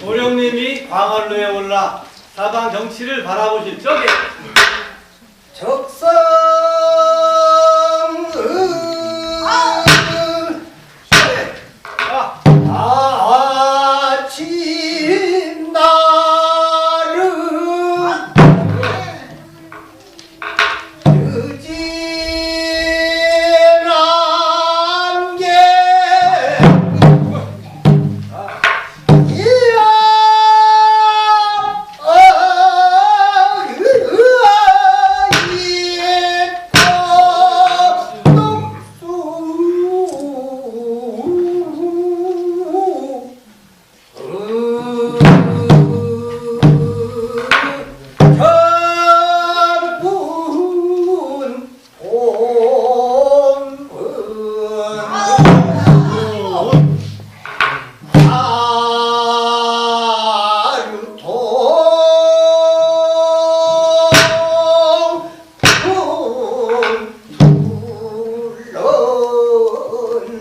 도령님이 광활로에 올라 사방 정치를 바라보실 적에 적성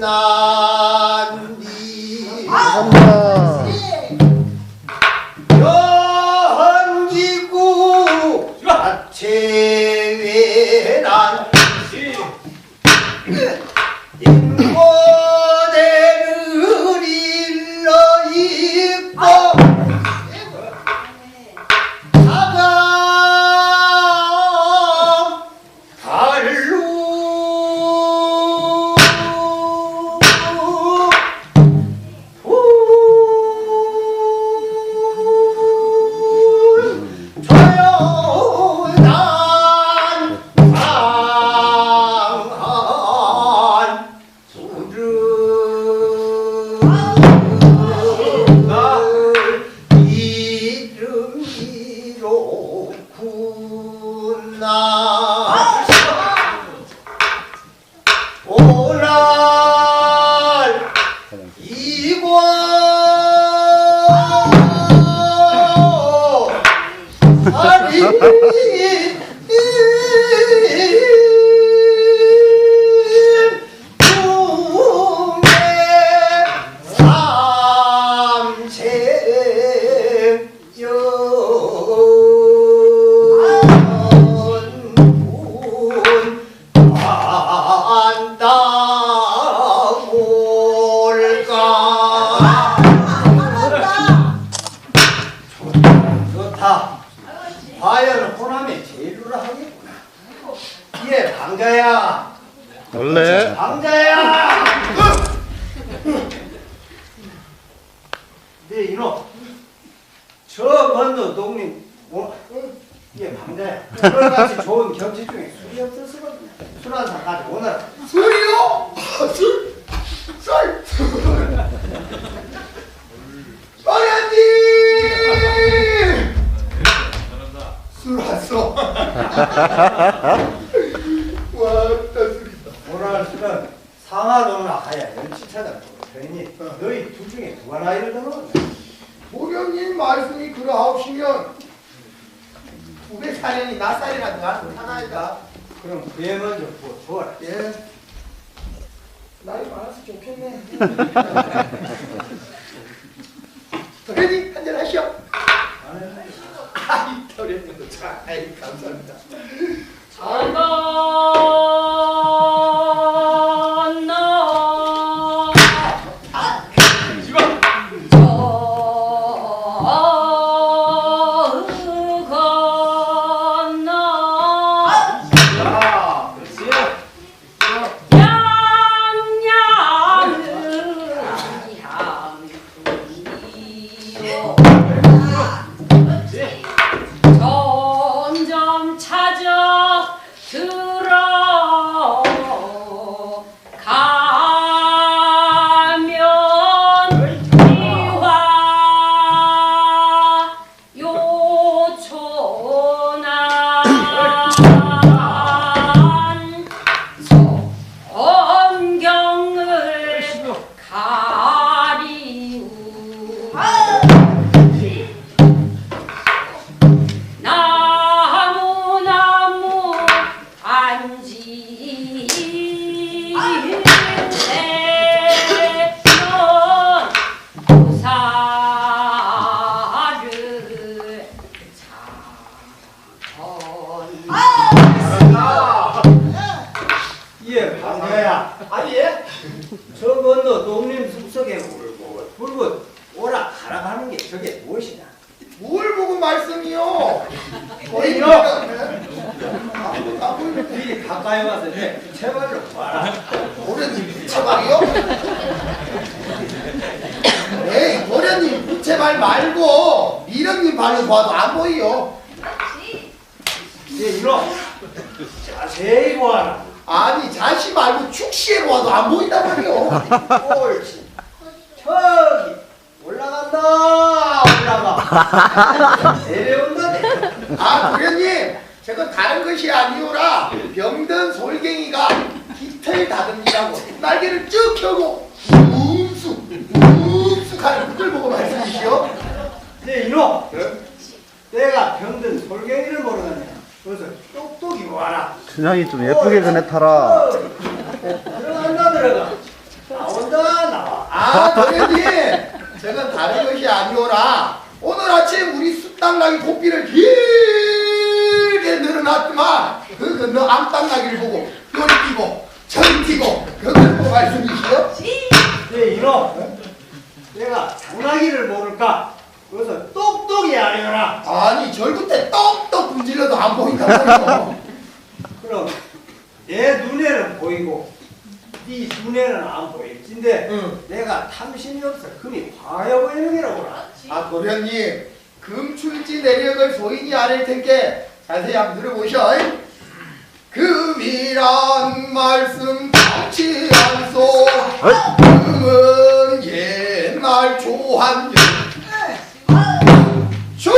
한 건너 동네 뭐, 예 방자야. 오늘같이 좋은 경치 중에 술이 없어서 술한 잔 가지고 오너라. 술이요? 술? 술? 소연님 술 왔어. 왔다 술이다. 오늘 술은 상하도는 아야 연치차다. 괜히 너희 둘 중에 누가 나이를 더 먹었냐 도령님 말씀이 그러하시면 우리 사연이 낯살이라도 가는 하나이다. 그럼 그애 먼저 부어 줘라 예. 나이 많아서 좋겠네. 도련님 한잔 하시오. 아이 도련님도 참, 아이 감사합니다. 자, 발로 봐도 안 보이요 예, 이거 자세히 보아라. 아니 자시 말고 축시에로 와도 안 보인단 말이요 옳지. 저기 올라간다. 올라가. 내려온다. 내려. 아 도련님 저건 다른 것이 아니오라 병든 솔갱이가 깃털 다듬니라고 날개를 쭉 펴고 움쑥 움쑥 하는 그걸 보고 말씀이시오 네, 이놈. 내가 솔갱이를 모르느냐. 그래서 똑똑히 와라. 춘향이 좀 예쁘게 그네 타라. 들어간다 들어가. 나온다 나와. 아 도련님 저건 다른 것이 아니오라 오늘 아침 우리 숯당나기 고삐를 길게 늘어놨더만 그 건너 암당나기를 보고 요리 뛰고 전 뛰고 그걸 보고 말씀이시오 네, 이놈. 내가 장나기를 모를까. 그래서 똑똑히 하려라. 아니 절구 때 똑똑 분질러도 안 보인단 말이오 그럼 내 눈에는 보이고 네 눈에는 안 보일진데 응. 내가 탐심이 없어 금이 화여 보이는 게라고라. 아 도련님 금출지 내력을 소인이 아닐 텐께 자세히 한번 들어보셔 금이란 말씀 당치 않소 금은 옛날 조한년 줄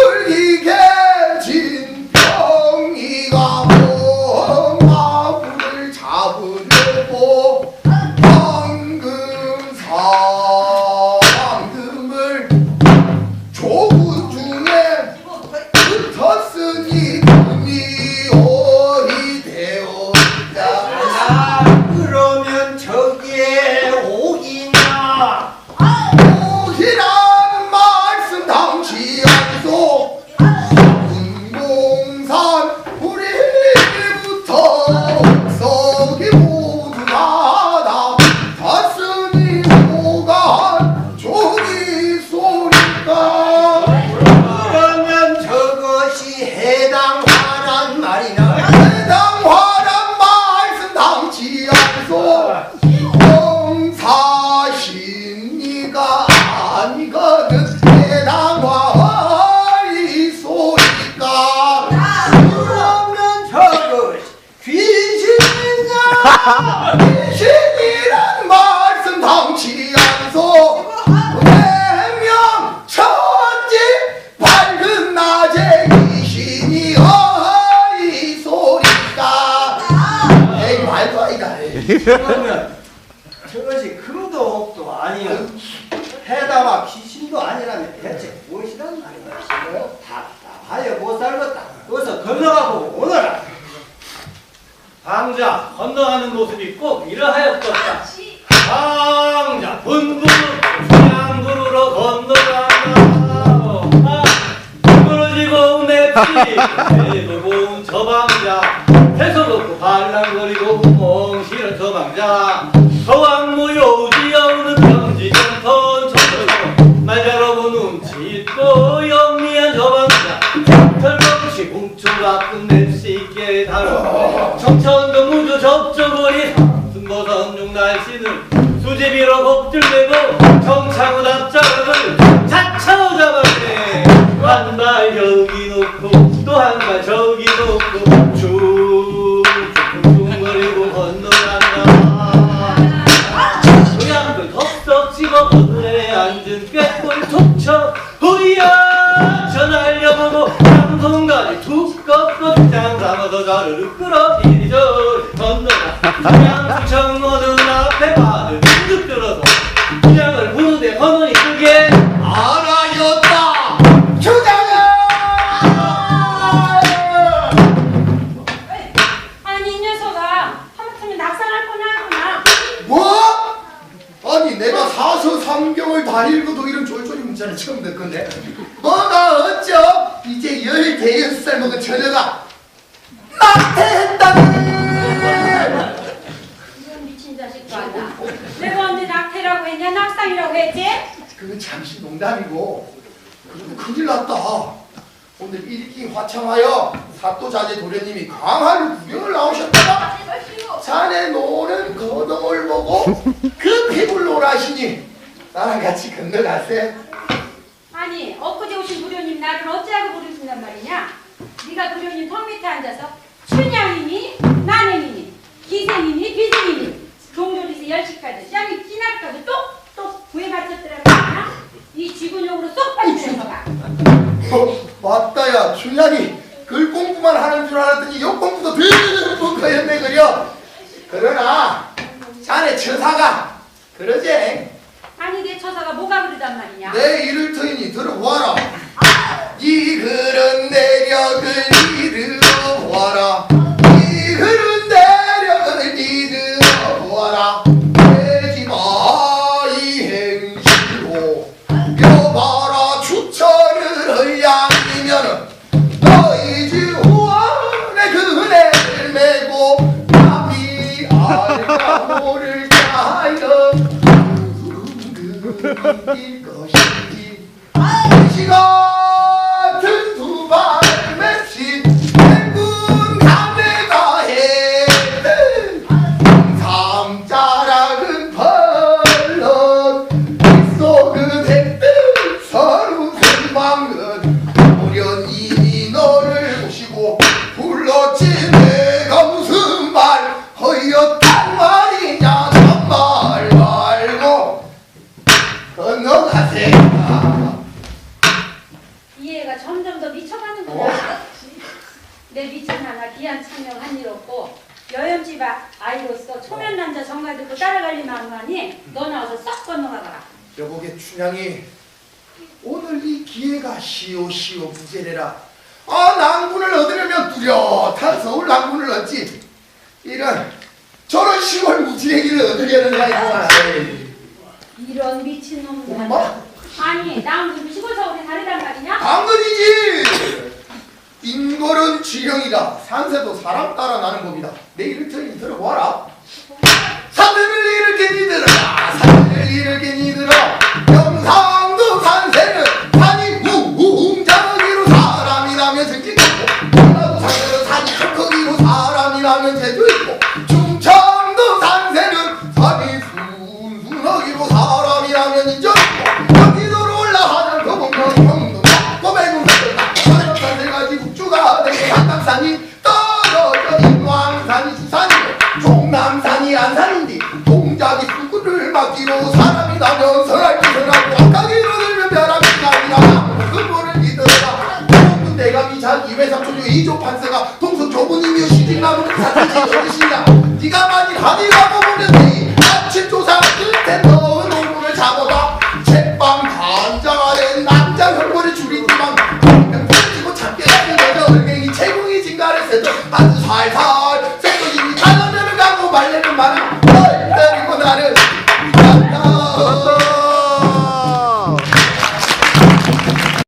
신이란 말씀 당치 않소 대명 천지 밝은 낮에 귀신이 어이 소리가 에이 말도 아니다. 그러면 저것이 금도 옥도 아니요 해다와 귀신도 아니라면 대체 무엇이란 말이냐? 답답하여 못 살겠다. 어서 건너가고 오너라. 방자 건너가는 모습이 꼭 이러하였겠다. 방자 분부 양구로 건너간다. 아, 부러지고 맵지 내고 저 방자 해서 놓고 발랑거리고 멍실은 저 방자 서왕무요 지어오는 평지정선 천천히 말자로고 눈치 있고 영리한 저 방자 털없이 뭉쳐 가쁜 냅시 있게 다뤄 청천도 무 아니 내가 사서 삼경을 다 읽어도 이런 쫄쫄이 문자는 처음 듣건데. 뭐가 어쩌? 이제 열대여섯 살 먹은 처녀가. 낙태했다네 이런 미친 자식 봐라 내가 언제 낙태라고 했냐? 낙상이라고 했지? 그건 잠시 농담이고. 그래도 큰일 났다. 오늘 일기 화창하여 사또자제 도련님이 강화를 구경을 나오셨다가 자네 노는 거동을 보고 그 피부를 노라시니 나랑 같이 건너가세 아니 엊그제 오신 부려님 나를 어찌하고 부르신단 말이냐? 네가 부려님 턱 밑에 앉아서 춘향이니 나냉이니 기생이니 비생이니 종조리서 열시까지 짱이 끼날까지 똑똑 구해 맞췄더라 말이야? 이 쥐근용으로 쏙 빠지면서 가. 어, 맞다야 춘향이 글 공부만 하는 줄 알았더니 욕 공부도 듬뿍 하였네 그려 그러나 자네 처사가 그러지 아니 내 처사가 뭐가 그러단 말이냐? 내 이를 터이니 들어보아라 이 글은 내력을 점점 더 미쳐가는구나. 내 미친 하나 귀한 창명 한일 없고 여염집 아- 아이로서 초면 남자 정말 듣고 따라갈 리 마음하니? 너 나와서 싹 건너가거라. 여보게 춘향이 오늘 이 기회가 시오시오 부재래라. 아 낭군을 얻으려면 뚜렷한 서울 낭군을 얻지. 이런 저런 시골 무지개기를 얻으려는 나이구나 이런 미친놈들. 엄마 아니 나는 지금 시골 서울이 다르단 말이냐? 당근이지! 인골은 지령이다. 산새도 사람 따라 나는 법이다. 내 이를 들이 들어보아라. 산을 이렇게 니들어라 산을 이렇게 니들어. 영상 조부님이여 시집